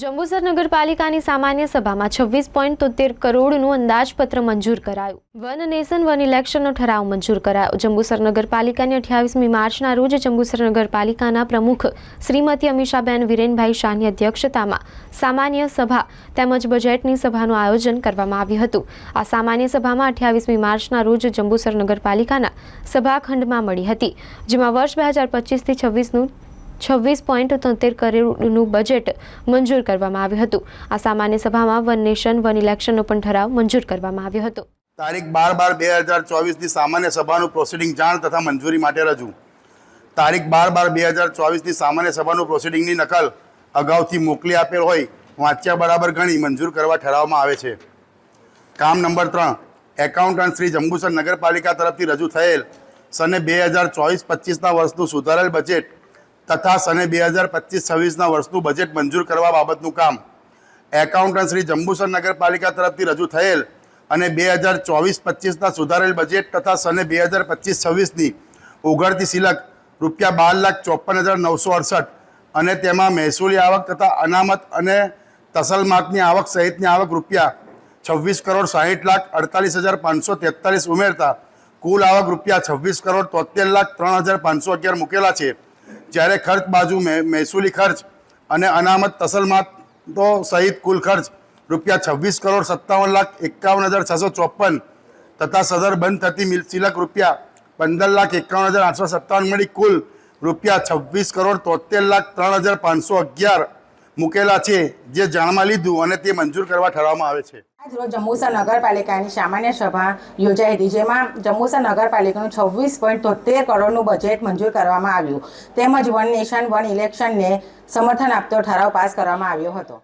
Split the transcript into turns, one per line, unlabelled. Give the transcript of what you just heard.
જંબુસર નગરપાલિકાની સામાન્ય સભામાં છવ્વીસ પોઈન્ટ તોતેર કરોડનું અંદાજપત્ર મંજૂર કરાયું. વન નેશન, વન ઇલેક્શનનો ઠરાવ મંજૂર કરાયો. જંબુસર નગરપાલિકાની અઠ્યાવીસમી માર્ચના રોજ જંબુસર નગરપાલિકાના પ્રમુખ શ્રીમતી અમીષાબેન વિરેનભાઈ શાહની અધ્યક્ષતામાં સામાન્ય સભા તેમજ બજેટની સભાનું આયોજન કરવામાં આવ્યું હતું. આ સામાન્ય સભામાં અઠ્યાવીસમી માર્ચના રોજ જંબુસર નગરપાલિકાના સભાખંડમાં મળી હતી, જેમાં વર્ષ બે હજાર પચીસથી છવ્વીસનું છવ્વીસ પોઈન્ટ તોતેર કરોડનું બજેટ મંજૂર કરવામાં આવ્યું હતું. આ સામાન્ય સભામાં વન નેશન, વન ઇલેક્શનનો પણ ઠરાવ મંજૂર કરવામાં આવ્યો હતો.
તારીખ બાર બાર બે હજાર ચોવીસની સામાન્ય સભાનું પ્રોસિડિંગ જાણ તથા મંજૂરી માટે રજૂ. તારીખ બાર બાર બે હજાર ચોવીસની સામાન્ય સભાનું પ્રોસિડિંગની નકલ અગાઉથી મોકલી આપેલ હોય, વાંચ્યા બરાબર ગણી મંજૂર કરવા ઠરાવવામાં આવે છે. કામ નંબર ત્રણ એકાઉન્ટન્ટ શ્રી જંબુસર નગરપાલિકા તરફથી રજૂ થયેલ સને બે હજાર ચોવીસ પચીસના વર્ષનું સુધારેલ બજેટ તથા સને બે હજાર પચીસ છવ્વીસના વર્ષનું બજેટ મંજૂર કરવા બાબતનું કામ. એકાઉન્ટન્ટ શ્રી જંબુસર નગરપાલિકા તરફથી રજૂ થયેલ અને બે હજાર ચોવીસ પચીસના સુધારેલ બજેટ તથા સને બે હજાર પચીસ છવ્વીસની ઉઘડતી સિલક રૂપિયા બાર લાખ ચોપન હજાર નવસો અડસઠ અને તેમાં મહેસૂલી આવક તથા અનામત અને તસલમાતની આવક સહિતની આવક રૂપિયા છવ્વીસ કરોડ સાહીઠ લાખ અડતાલીસ હજાર પાંચસો તેતાલીસ ઉમેરતા કુલ આવક રૂપિયા છવ્વીસ કરોડ તોતેર લાખ ત્રણ હજાર પાંચસો અગિયાર મૂકેલા છે. જ્યારે ખર્ચ બાજુ મહે- મહેસૂલી ખર્ચ અને અનામત તસલમાત સહિત કુલ ખર્ચ રૂપિયા છવ્વીસ કરોડ સત્તાવન લાખ એકાવન હજાર છસો ચોપન તથા સદર બંધ થતી મિલસિલક રૂપિયા પંદર લાખ એકાવન હજાર આઠસો સત્તાવન મળી કુલ રૂપિયા છવ્વીસ કરોડ તોતેર લાખ ત્રણ હજાર પાંચસો અગિયાર મૂકેલા છે, જે જાણમાં લીધું અને તે મંજૂર કરવા ઠરાવવામાં આવે છે.
આજ રોજ જંબુસર નગરપાલિકાની સામાન્ય સભા યોજાઈ હતી, જેમાં જંબુસર નગરપાલિકાનું છવ્વીસ પોઈન્ટ તોતેર કરોડનું બજેટ મંજૂર કરવામાં આવ્યું. તેમજ વન નેશન, વન ઇલેક્શનને સમર્થન આપતો ઠરાવ પાસ કરવામાં આવ્યો હતો.